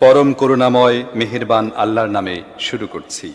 পরম করুণাময় মেহেরবান আল্লাহর নামে শুরু করছি।